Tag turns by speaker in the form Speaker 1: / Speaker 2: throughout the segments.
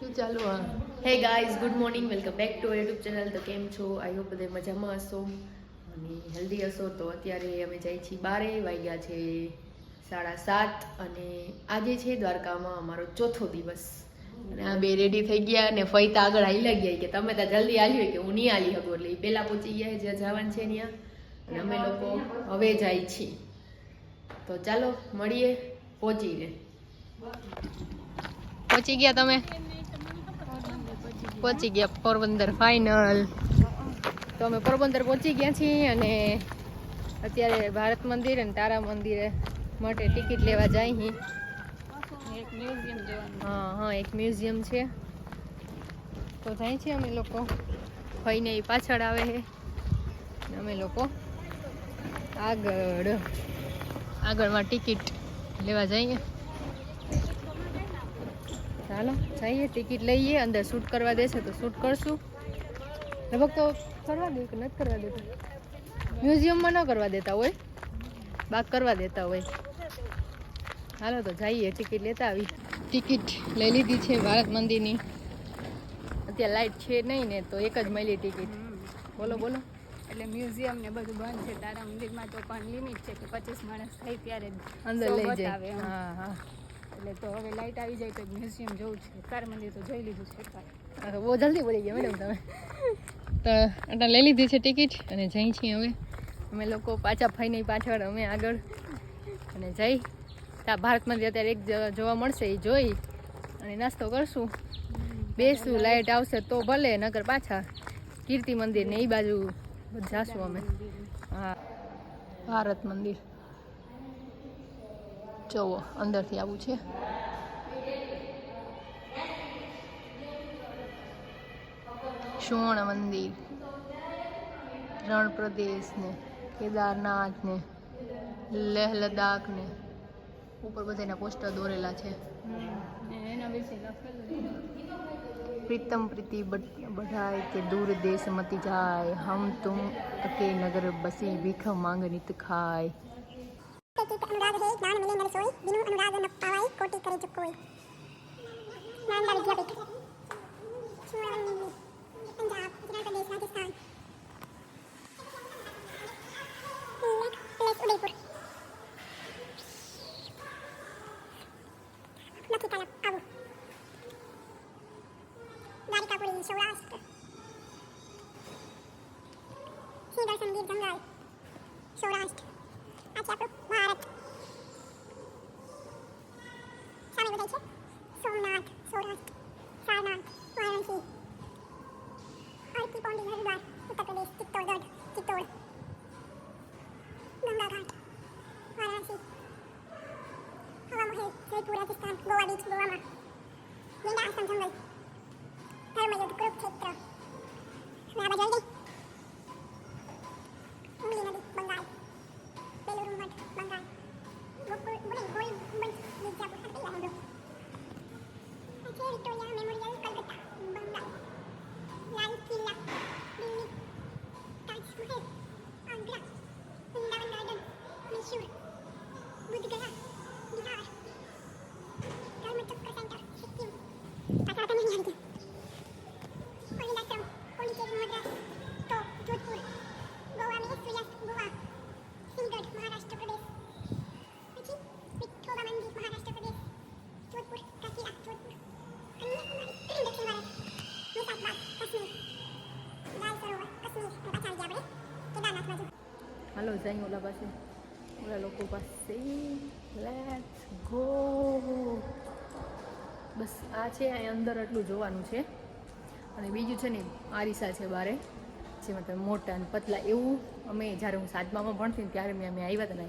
Speaker 1: શું ચાલુ hey guys good morning welcome back to YouTube channel તો કેમ છો? આઈ હોપ બધે મજામાં હશો અને હેલ્ધી હશો. તો અત્યારે અમે જઈએ છીએ બારે વાગ્યા છે સાડા સાત અને આજે છે દ્વારકામાં અમારો ચોથો દિવસ. અને આ બે રેડી થઈ ગયા અને ફઈતા આગળ હાલી ગયા કે તમે ત્યાં જલ્દી હાલી હોય કે હું નહીં હાલી શકું એટલે પહેલાં પહોંચી ગયા જ્યાં જવાનું છે ત્યાં. અને અમે લોકો હવે જાય છીએ. તો ચાલો મળીએ પહોંચીને પહોંચી ગયા તમે? પહોંચી ગયા પોરબંદર ફાઇનલ તો અમે પોરબંદર પહોંચી ગયા છીએ અને અત્યારે ભારત મંદિર અને તારા મંદિરે માટે ટિકિટ લેવા જાય
Speaker 2: જોવાનું
Speaker 1: હા હા, એક મ્યુઝિયમ છે. તો જાય છે અમે લોકો. ફઈને એ પાછળ આવે છે અમે લોકો આગળ. આગળમાં ટિકિટ લેવા જઈએ. ચાલો જઈએ ટિકિટ લઈએ અંદર શૂટ કરવા દેશે તો શૂટ કરશું. લગભગ તો કરવા દે કે નથી કરવા દેતા? મ્યુઝિયમમાં ન કરવા દેતા હોય. બાગ કરવા દેતા હોય. હાલો તો જઈએ ટિકિટ લેતા આવી ટિકિટ લઈ લીધી છે ભારત મંદિરની. અત્યારે લાઈટ છે નહીં ને તો એક જ મળી ટિકિટ. બોલો બોલો.
Speaker 2: એટલે મ્યુઝિયમ ને બધું બંધ છે. તારા મંદિરમાં તો પણ લિમિટ છે કે પચીસ માણસ થાય ત્યારે
Speaker 1: અંદર લઈ જાય. હા હા.
Speaker 2: એટલે તો હવે લાઇટ આવી જાય તો મ્યુઝિયમ જવું છે. કાર મંદિર તો જોઈ લીધું છે
Speaker 1: બહુ જલ્દી પડી ગયા મેડમ તમે. તો એટલે લઈ લીધી છે ટિકિટ અને જઈ છીએ હવે. અમે લોકો પાછા ફઈને પાછળ, અમે આગળ. અને જઈ. ત્યાં ભારત મંદિર અત્યારે એક જોવા મળશે એ જોઈ. અને નાસ્તો કરશું. બેસું લાઇટ આવશે તો ભલે નગર પાછા કીર્તિ મંદિર ને એ બાજુ જાશું અમે. હા. ભારત મંદિર. જુઓ, અંદરથી આવું છે. સુવર્ણ મંદિર રણ પ્રદેશને કેદારનાથને, લેહ લદ્દાખને, ઉપર બધાના પોસ્ટર દોરેલા છે.
Speaker 3: પ્રીતમ પ્રીતિ બધાય કે દૂર દેશ મતી જાય, હમ તુમ અકે નગર બસી ભીખ માંગ નિત ખાય. kita anugerah hei, nan mili narsoi, dinu anugerah nan pawai koti kare jukoi. Nan dari dia pik. Sorast. Hindar Sandeep Gangai. Sorast. Acha Manipur, Rajasthan, Goa Beach, Goa Minda Assam Sambal Thermal Kurukshetra Now, but
Speaker 1: હાલો જઈ ઓલા પાસે ઓલા લોકો પાસે let's go બસ, આ છે અહીં અંદર આટલું જોવાનું છે. અને બીજું છે ને, આરીસા છે બારે જેમાં તમે મોટા અને પતલા એવું. અમે જ્યારે હું સાતમામાં ભણતી ને ત્યારે મેં અમે આવ્યા હતા ને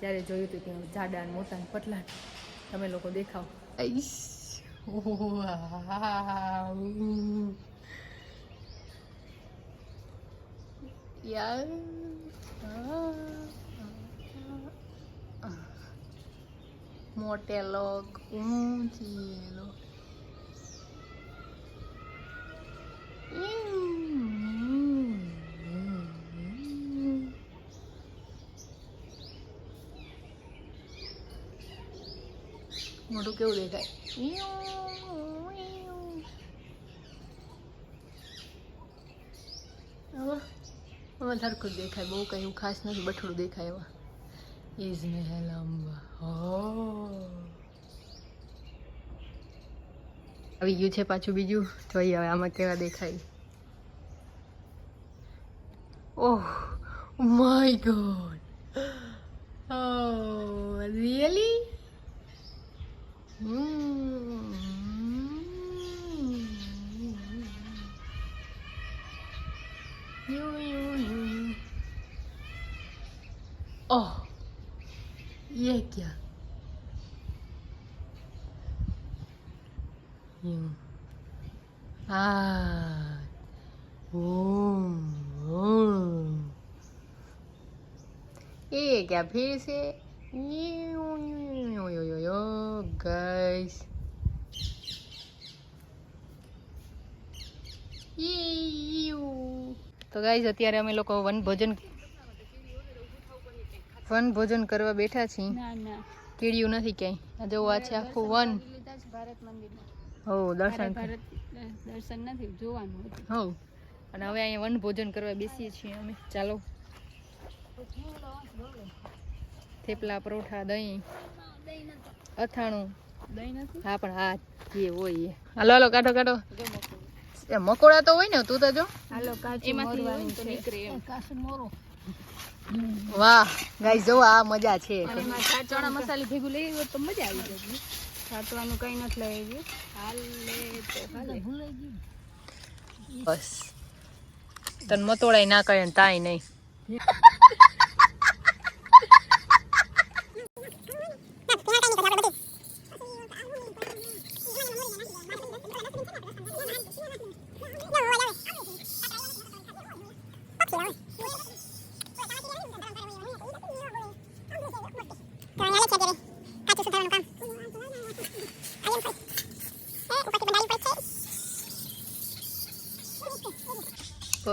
Speaker 1: ત્યારે જોયું હતું કે જાડા અને મોટા અને પતલા. તમે લોકો દેખાવ. આઈશ. વાવ. યાર મોટે લોક ઊંચી લો મોઢું કેવું દેખાય? સરખું જ દેખાય બહુ કંઈ એવું ખાસ નથી બઠડું દેખાય એવા. ઇઝ નેહલ અંબા આવી ગયું છે પાછું બીજું? જોઈએ હવે આમાં કેવા દેખાય? Oh my God. Really? really? ओह ये क्या यूं आ ओम ओम ये क्या फिर से Uyoyoyo, guys. તો ગાઈઝ અત્યારે અમે લોકો વન ભોજન વન ભોજન કરવા બેઠા છીએ. કીડિયું નથી ક્યાંય. જો આ છે આખું વન. હો દર્શન
Speaker 2: દર્શન નથી જોવાનું
Speaker 1: હો. અને હવે અહીંયા વન ભોજન કરવા બેસીએ છીએ અમે. ચાલો. થેપલા પરોઠા દહીં. અથાણું. હા પણ હા જે હોય એ. હાલો હાલો કાઢો કાઢો. એ મકોડા તો હોય ને તું તો જો.
Speaker 2: હાલો
Speaker 1: એમાંથી નીકળે એમ.
Speaker 2: મોરો.
Speaker 1: વાહ ગાઈસ જો આ મજા છે.
Speaker 2: એમાં ચણા મસાલી ભેગું લઈ હોય તો મજા આવી જાય સાચવાનું કઈ નથી લઈ આવ્યું. હાલ લે ભૂલાઈ ગયું
Speaker 1: બસ. તને મતોડાય ના કહે ને તાય નહીં.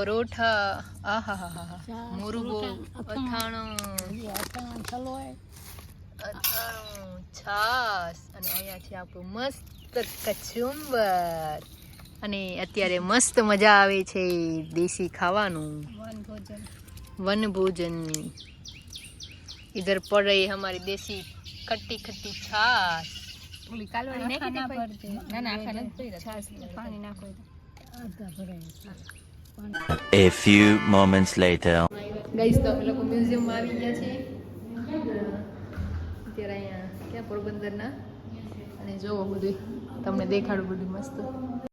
Speaker 1: પરોઠા. આહાહા મુરગો અથાણું. અથાણો. છલોય અથાણું છાસ અને અહીંયા છે આપણું મસ્ત કચુંબર. અને અત્યારે મસ્ત મજા આવે છે દેશી ખાવાનું. વનભોજન. વનભોજન. ઇધર પડ રહી હમારી દેશી ખટ્ટી ખટ્ટી
Speaker 2: છાસ પાણી નાખો આધા ભરાય.
Speaker 4: A few moments later.
Speaker 1: Guys તો અમે લોકો મ્યુઝિયમમાં આવી ગયા છે અત્યારે અહીંયા, ક્યાં પોરબંદરના? અને જોવો બધું તમને દેખાડું બધું મસ્ત.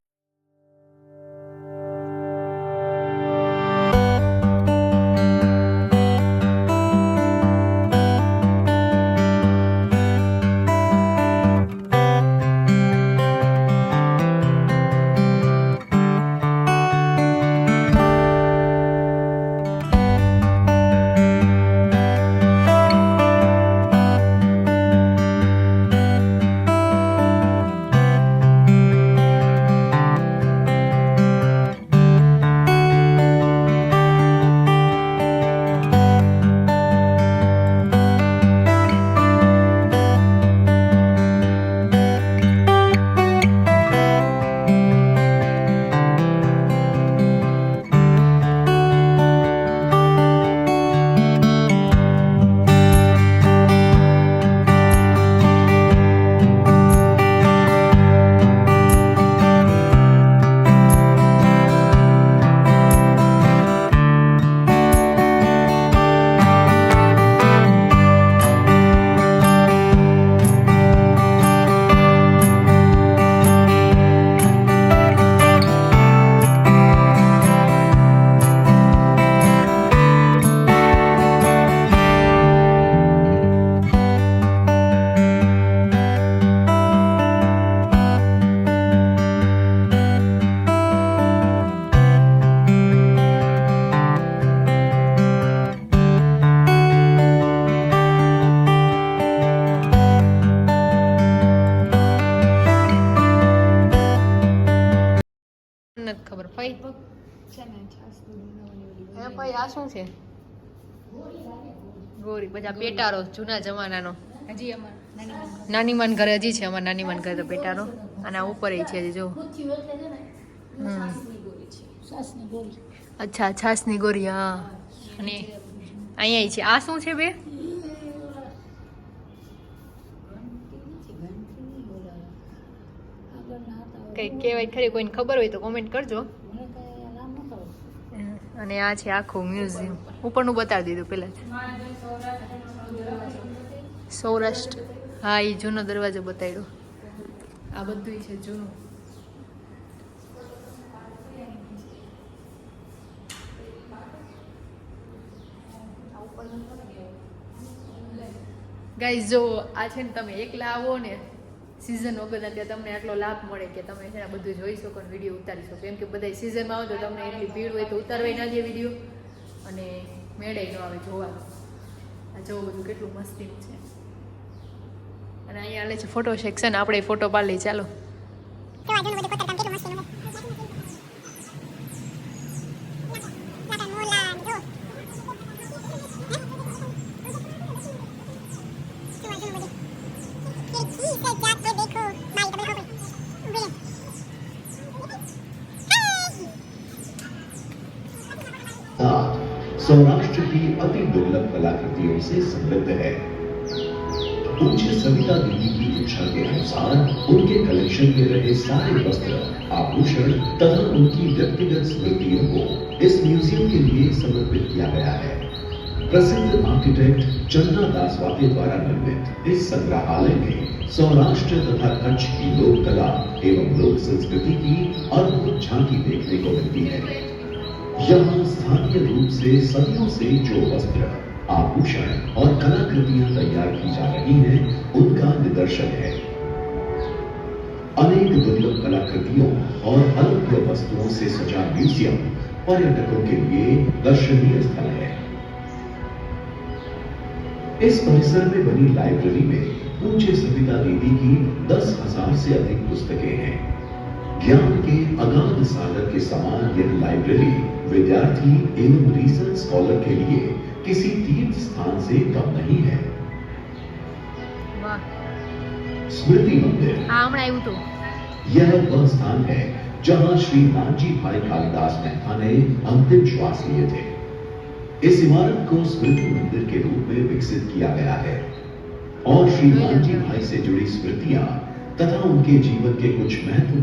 Speaker 1: હે ભાઈ આ શું છે? ગોરી બધા પેટારો જૂના જમાનાનો.
Speaker 2: હજી અમાર નાની
Speaker 1: નાની માન ઘરે હજી છે અમારા નાની માન ઘરે તો પેટારો અને આ ઉપર એ છે હજી જો. અચ્છા છાસની ગોરી હા. અને અહીંયા છે. આ શું છે બે? કઈ કહેવાય ખરી કોઈને ખબર હોય તો કોમેન્ટ કરજો. અને આ છે આખું મ્યુઝિયમ. ઉપરનું બતાવી દીધું પહેલાં સૌરાષ્ટ્ર. હા એ જૂનો દરવાજો બતાવ્યો આ બધું છે જૂનું. ગાઈઝ જો આ છે ને તમે એકલા આવો ને સિઝન વગરના ત્યાં તમને આટલો લાભ મળે કે તમે છે બધું જોઈ શકો અને વીડિયો ઉતારી શકો. કેમ કે બધા સિઝનમાં આવો તો તમને એટલી ભીડ હોય તો ઉતારવાય ના દે વીડિયો અને મેળે ન આવે જોવાનું. આ જોવું બધું કેટલું મસ્તી છે. અને અહીંયા હાલે છે ફોટો સેક્શન આપણે ફોટો પાડી ચાલો.
Speaker 3: આ
Speaker 5: सौराष्ट्र की अति दुर्लभ कलाकृतियों से समृद्ध है। पूज्य सविता दीदी की इच्छा के अनुसार उनके कलेक्शन में रहे सारे वस्त्र, आभूषण तथा उनकी व्यक्तिगत स्मृतियों को इस म्यूज़ियम के लिए समर्पित किया गया है। प्रसिद्ध आर्किटेक्ट चंदा दास वाते द्वारा निर्मित इस संग्रहालय में सौराष्ट्र तथा कच्छ की लोक कला एवं लोक संस्कृति की अद्भुत झांकी देखने को मिलती है। यहाँ स्थानीय रूप से सदियों से जो वस्त्र, आभूषण और कलाकृतियाँ तैयार की जा रही हैं, उनका निदर्शन है। अनेक दुर्लभ कलाकृतियों और अनूठ्य वस्तुओं से सजा म्यूज़ियम पर्यटकों के लिए दर्शनीय स्थल है। इस परिसर में बनी लाइब्रेरी में पूज्य सविता दीदी की दस हज़ार से अधिक पुस्तकें हैं। ज्ञान के अगाध सागर के समान यह लाइब्रेरी विद्यार्थी एवं रीजन स्कॉलर के लिए किसी तीर्थ स्थान से कम नहीं है। स्मृति मंदिर। यह वह स्थान है जहाँ श्री मानजी भाई कालिदास मेहता ने अंतिम श्वास लिए थे। इस इमारत को स्मृति मंदिर के रूप में विकसित किया गया है और श्री मानजी भाई से जुड़ी स्मृतियाँ तथा उनके जीवन के कुछ महत्वपूर्ण